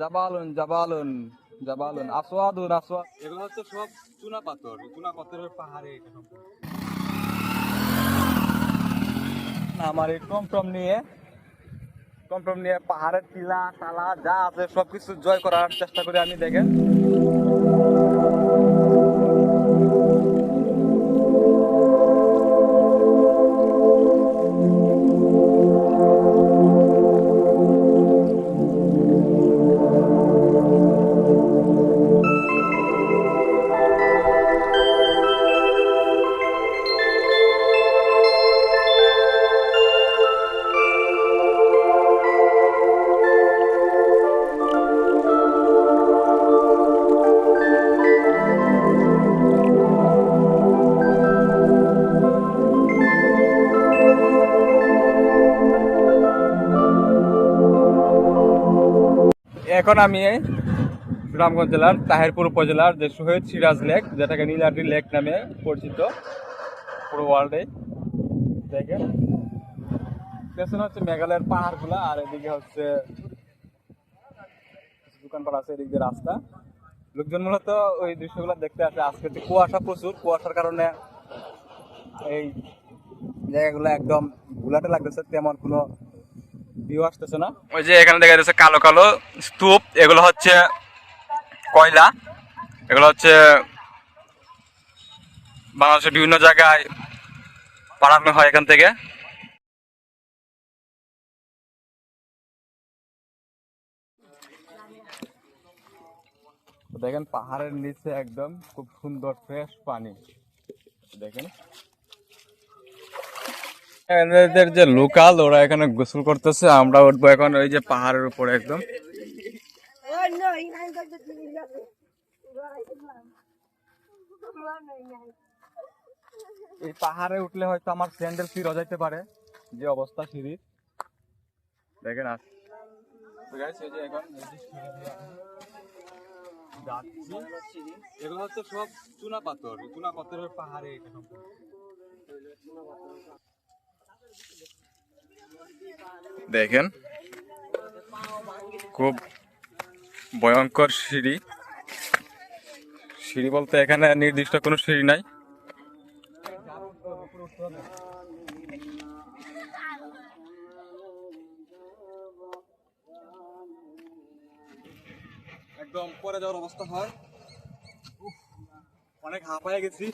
জাবালুন জাবালুন জাবালুন। আসওয়াদুন আসওয়াদ। এগুলো হচ্ছে সব চুনা পাথর। চুনা পাথরের পাহাড়ে এটা আমার এই টমটম নিয়ে টমটম নিয়ে পাহাড়ের টিলা টালা যা আছে সবকিছু জয় করার চেষ্টা করি আমি দেখেন। এখন আমি সুনামগঞ্জ জেলার তাহিরপুর উপজেলার যে শহীদ সিরাজ লেক, যেটাকে নীলাদ্রি লেক নামে পরিচিত, পুরো ওয়ার্ল্ডে দেখেন। পেছনে হচ্ছে মেঘালয়ের পাহাড়গুলা, আর এদিকে হচ্ছে দোকানপাট আছে এদিক দিয়ে রাস্তা। লোকজন মূলত ওই দৃশ্যগুলো দেখতে আসে। আজকে তো কুয়াশা প্রচুর। কুয়াশার কারণে এই জায়গাগুলো একদম ঘোলাটে লাগতেছে। তেমন কোনো ভিউ আসতেছে না? ওই যে এখানে দেখা যাচ্ছে কালো কালো স্তূপ এগুলো হচ্ছে কয়লা। এগুলো হচ্ছে বাংলাদেশের বিভিন্ন জায়গায় পাঠানো হয় এখান থেকে। দেখেন পাহাড়ের নিচে একদম খুব সুন্দর ফ্রেশ পানি। দেখেন। এদের যে লোকাল ওরা এখানে গোসল করতেছে, আমরা উঠবো এখন ওই যে পাহাড়ের উপরে একদম এই পাহাড়ে উঠলে হয়তো আমার স্যান্ডেল ফির যাইতে পারে, যে অবস্থা সিঁড়ির দেখেন আস। এগুলো হচ্ছে সব চুনা পাথর, চুনা পাথরের পাহাড়ে এটা সম্পূর্ণ। দেখেন, খুব ভয়ঙ্কর সিঁড়ি। সিঁড়ি বলতে এখানে নির্দিষ্ট কোনো সিঁড়ি নাই। একদম পরে যাওয়ার অবস্থা হয়। অনেক হাঁপায়ে গেছি।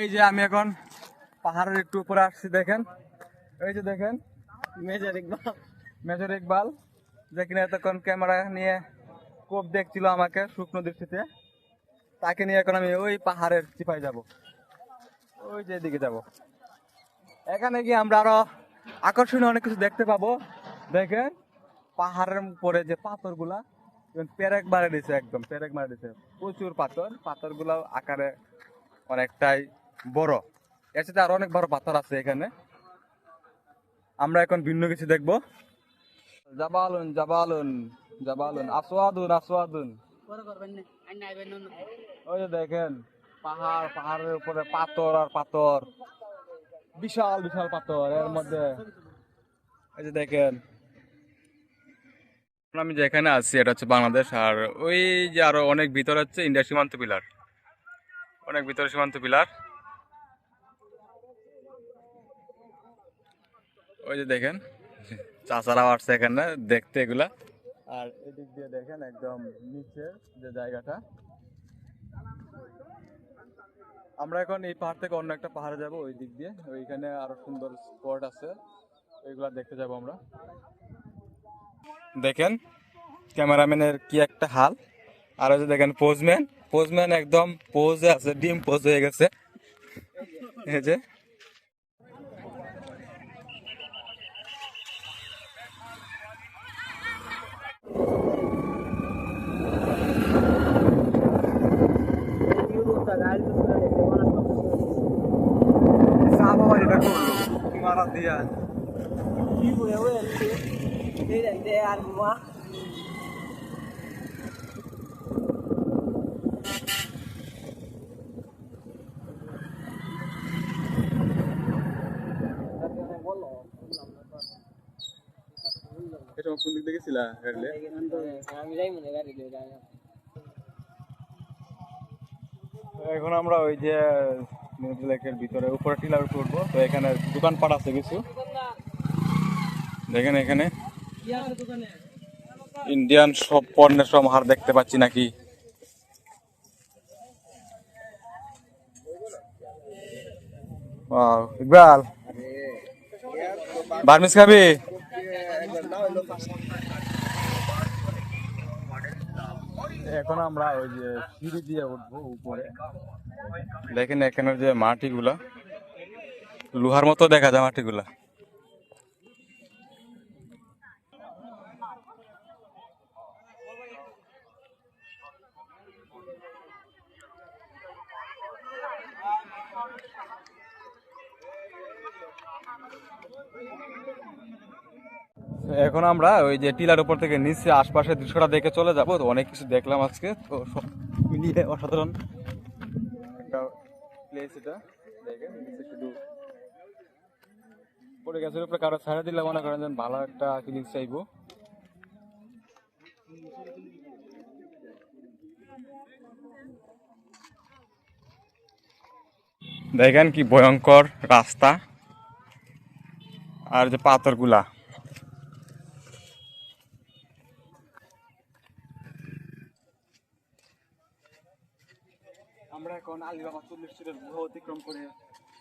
এই যে আমি এখন পাহাড়ের একটু উপরে আসছি দেখেন। এই যে দেখেন। মেজর ইকবাল। মেজর ইকবাল যে কিনা এতক্ষণ ক্যামেরা নিয়ে কোপ দেখছিল আমাকে শুকনো দৃষ্টিতে তাকে নিয়ে এখন আমি ওই পাহাড়ের চিপায় যাব। ওই যে এদিকে যাব। এখানে গিয়ে আমরা আরও আকর্ষণীয় অনেক কিছু দেখতে পাবো। দেখেন পাহাড়ের উপরে যে পাথরগুলা পেরেক মারে দিছে একদম পেরেক মারে দিছে। প্রচুর পাথর পাথরগুলো আকারে অনেকটাই বড়। এর সাথে আরও অনেক বড় পাথর আছে এখানে। আমরা এখন ভিন্ন কিছু দেখব। জাবালুন জাবালুন জাবালুন, আসওয়াদুন আসওয়াদুন? ওই দেখেন, পাহাড়, পাহাড়ের উপরে পাথর আর পাথর। বিশাল বিশাল পাথর এর মধ্যে। এই যে দেখেন। আমি যেখানে আছি, এটা হচ্ছে বাংলাদেশ আর ওই যে আরও অনেক ভিতরে হচ্ছে ইন্ডিয়া সীমান্ত পিলার। অনেক ভিতরে সীমান্ত পিলার। ওই যে দেখেন চাচারা আসছে এখানে দেখতে এগুলা। আর এদিক দিয়ে দেখেন একদম নিচে যে জায়গাটা। আমরা এখন এই পাহাড় থেকে অন্য একটা পাহাড়ে যাব ওই দিক দিয়ে। ওইখানে আরও সুন্দর স্পট আছে ওইগুলা দেখতে যাব আমরা। দেখেন ক্যামেরাম্যানের কি একটা হাল। আর ওই যে দেখেন পোজম্যান পোজম্যান একদম পোজে আছে ডিম পোজ হয়ে গেছে। এই যে মারা দিয়া এটা কোন দিক দিয়ে গেছিলা গাড়িলে আমি যাই মনে গাড়ি দিয়ে যাই এখন আমরা ওই যে নিউজ লেকের ভিতরে, উপরে টিলার উপর উঠবো। তো এখানে দোকানপাট আছে কিছু। দেখেন এখানে। ইন্ডিয়ান সব পণ্যের সমাহার দেখতে পাচ্ছি নাকি। ইকবাল। বার্মিস খাবি? এখন আমরা ওই যে সিঁড়ি দিয়ে উঠবো উপরে। দেখেন এখানের যে মাটিগুলা, লোহার মতো দেখা যায় মাটিগুলা। এখন আমরা ওই যে টিলার উপর থেকে নিচে আশপাশের দৃশ্যটা দেখে চলে যাব। অনেক কিছু দেখলাম আজকে, তো সব মিলিয়ে অসাধারণ। প্লেস এটা। দেখেন শুধু পরে গাছের উপরে কারও ছাড়া দিলে মনে করেন যেন ভালো একটা ফিলিংস চাইব। দেখেন কি ভয়ঙ্কর রাস্তা। আর যে পাথরগুলা আমরা এখন চল্লিশ গুহা অতিক্রম করে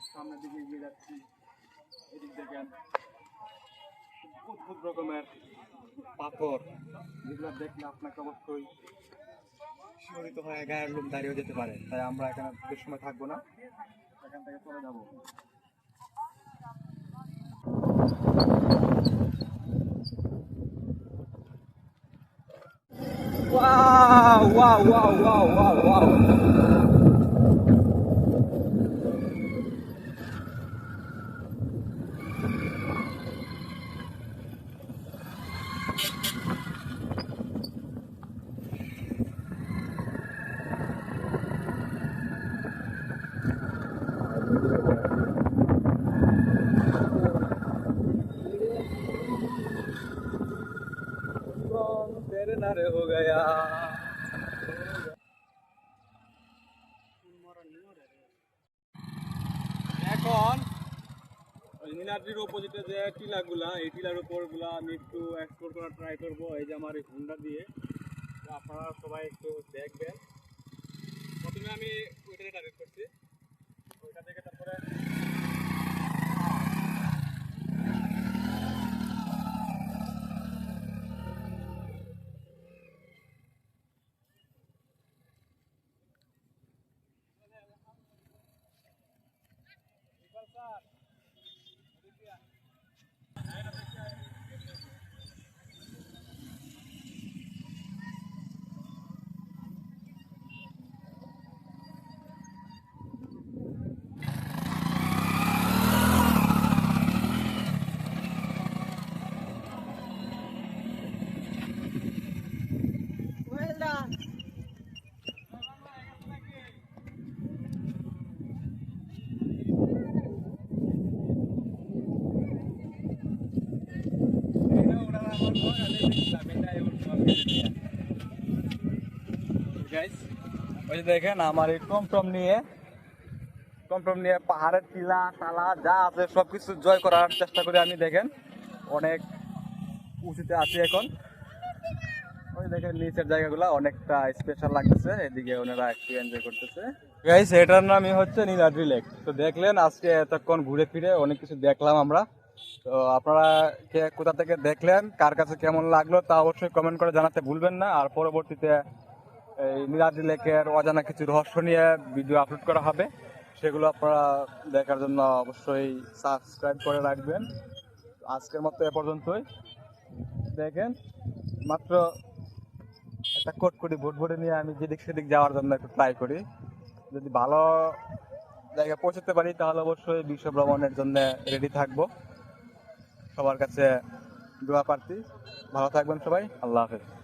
সামনের দিকে এগিয়ে যাচ্ছি। এদিক দেখেন অদ্ভুত রকমের পাথর যেগুলো দেখলে আপনাকে অবশ্যই শিহরিত হয়ে গায়ের লোক দাঁড়িয়ে যেতে পারে। তাই আমরা এখানে বেশ সময় থাকব না। এখান থেকে চলে যাব। Wow, wow, wow, wow, wow, wow. तेरे नारे हो गया এখন ওই নীলাদ্রির অপোজিটে যে টিলাগুলা এই টিলার উপর গুলা আমি একটু এক্সপ্লোর করার ট্রাই করবো এই যে আমার এই হুন্ডা দিয়ে তো আপনারা সবাই একটু দেখবেন প্রথমে আমি ওইটাকে টার্গেট করছি ওইটা থেকে তারপরে ওই দেখেন আমার এই টমটম নিয়ে টমটম নিয়ে পাহাড়ের টিলা টালা যা আছে সবকিছু জয় করার চেষ্টা করি আমি, দেখেন। অনেক উঁচুতে আছি এখন। ওই দেখেন, নিচের জায়গাগুলো অনেকটা স্পেশাল লাগতেছে, এদিকে ওনারা একটু এনজয় করতেছে। গাইস এটার নামই হচ্ছে নীলাদ্রি লেক তো দেখলেন, আজকে এতক্ষণ ঘুরে ফিরে অনেক কিছু দেখলাম আমরা। তো আপনারা কে কোথা থেকে দেখলেন, কার কাছে কেমন লাগল তা অবশ্যই কমেন্ট করে জানাতে ভুলবেন না। আর পরবর্তীতে এই নীলাদ্রি লেকের অজানা কিছু রহস্য নিয়ে ভিডিও আপলোড করা হবে। সেগুলো আপনারা দেখার জন্য অবশ্যই সাবস্ক্রাইব করে রাখবেন। আজকের মতো এ পর্যন্তই। দেখেন, মাত্র একটা কোট করি ভোট ভোটে নিয়ে আমি যেদিক সেদিক যাওয়ার জন্য একটু ট্রাই করি। যদি ভালো জায়গায় পৌঁছতে পারি, তাহলে অবশ্যই বিশ্ব ভ্রমণের জন্য রেডি থাকব। সবার কাছে দোয়া প্রার্থী। ভালো থাকবেন সবাই। আল্লাহ হাফেজ।